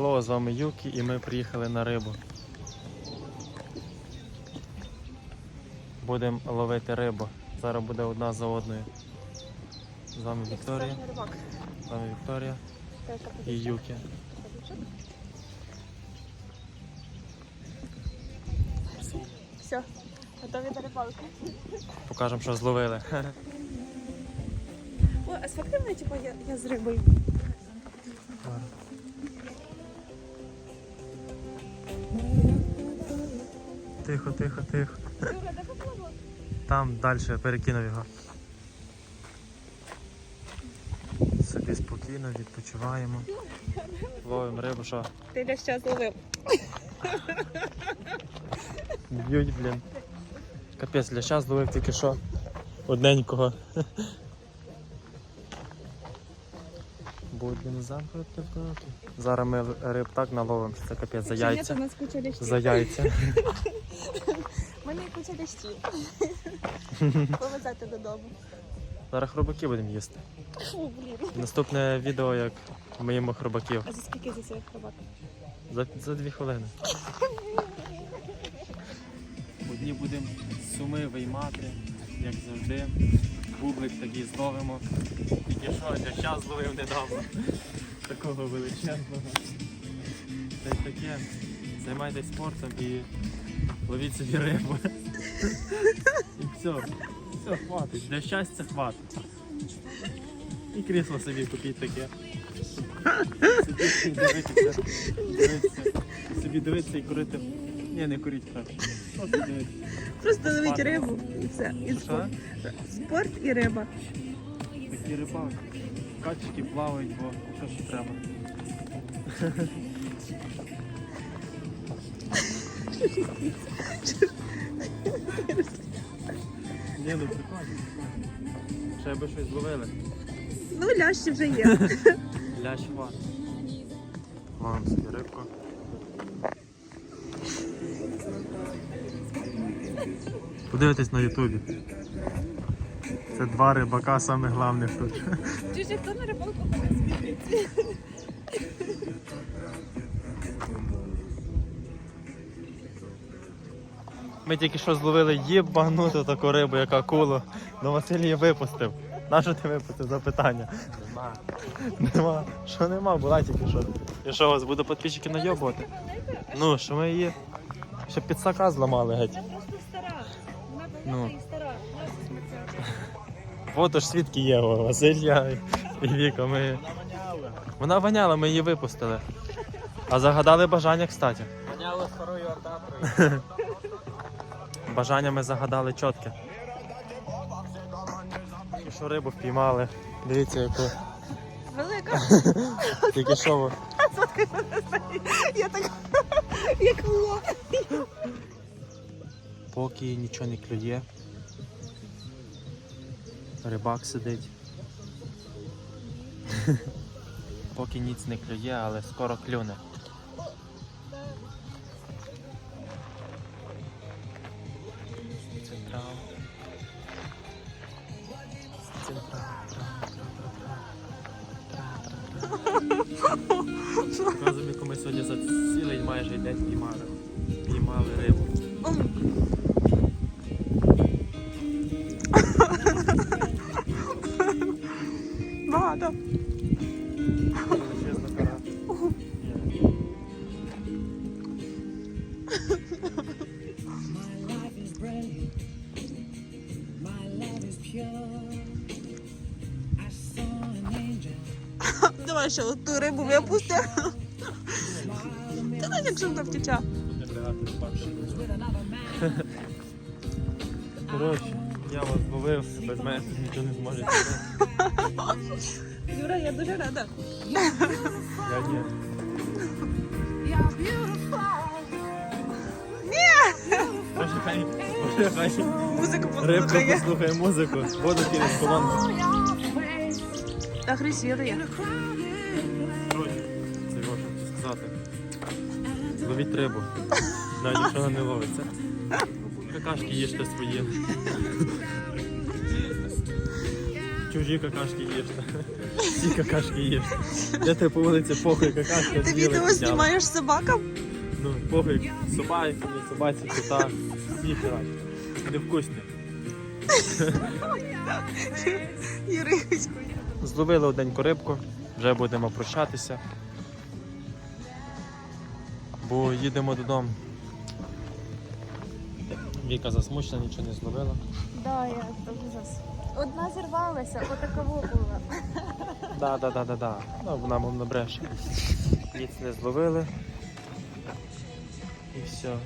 Hello, з вами Юкі і ми приїхали на рибу. Будемо ловити рибу. Зараз буде одна за одною. З вами Вікторія. З вами Вікторія і Юкі. Все, готові до рибалки. Покажемо, що зловили. О, а мене, типу, я, я з рибою. Тихо, тихо, тихо. Юра, де поплавок? Там далі перекинув його. Собі спокійно відпочиваємо. Ловимо рибу, що? Ти ляща зловив. Б'ють, блін. Капець, для час зловив тільки що. Одненького. Будемо в роки. Зараз ми риб так наловимо, що це капець за яйця. у нас куча лящів. За яйця. У мене є куча лящів. Повезати додому. Зараз хробаки будемо їсти. О, блін. Наступне відео, як ми їмо хробаків. А за скільки за цей хробак? За, за дві хвилини. Одні будемо суми виймати, як завжди. Бублик такий зловимо. Тільки що, я час зловив недавно. Такого величезного. Та й таке. Займайтесь спортом і ловіть собі рибу. І все. Все, хватить. Для щастя хватить. І крісло собі купіть таке. Сидіть і дивитися. Дивитися. Собі дивитися і курити. Ні, не куріть краще. Просто Спати. рибу і все. І Що? спорт. Спорт і риба. Такі рибак. Качки плавають, бо що ж треба. Ні, ну прикольно. Ще би щось зловили. Ну, лящі вже є. Лящ хват. Вам собі Подивитесь на ютубі. Це два рибака, саме головних тут. Чи ж хто на рибалку спільниці? Ми тільки що зловили єбануту таку рибу, як акулу. Но Василь її випустив. Нащо ти випустив? Запитання. Нема. Нема. Що нема, була тільки що. І що, вас буде підписчики найобувати? Ну, що ми її ще під сака зламали геть. Ну. Фото ж свідки є, о, Василь, я і Віка. Ми... Вона воняла, ми її випустили. А загадали бажання, кстати. Воняла старою ордатрою. Бажання ми загадали чітке. Тільки що рибу впіймали. Дивіться, яку. Велика. Тільки що ви. Я так, як лох. Поки нічого не клює. Рибак сидить. Поки ніц не клює, але скоро клюне. Це трава. Це трава, трава, трава, трава, трава. Разом, яку ми сьогодні за цілий майже день піймали. Піймали рибу. Багато. Величезна кора. Давай ще ту рибу випусти. Та навіть якщо вона втіче. Коротше, я вас зловив, без мене нічого не зможете. Юра, я дуже рада. Я ні. Може хай, може хай Музику рибка послухає. послухає музику, воду кине в колонку. Агресірує. Коротше, це його що сказати. Ловіть рибу, навіть якщо вона не ловиться. Какашки їжте свої. Чужі какашки їжте. Всі какашки їжте. Де ти по вулиці похуй какашки. Ти відео знімаєш собакам? Ну, похуй собаці, не собаці, кота. Всі херать. Невкусні. Юричку. Зловили одненьку рибку, вже будемо прощатися. Бо їдемо додому. Віка засмучена, нічого не зловила. Да, я то ужас. Одна зірвалася, отаково була. Да, да, да, да, да. Ну, вона мовно бреше. Ніц не зловили. І все.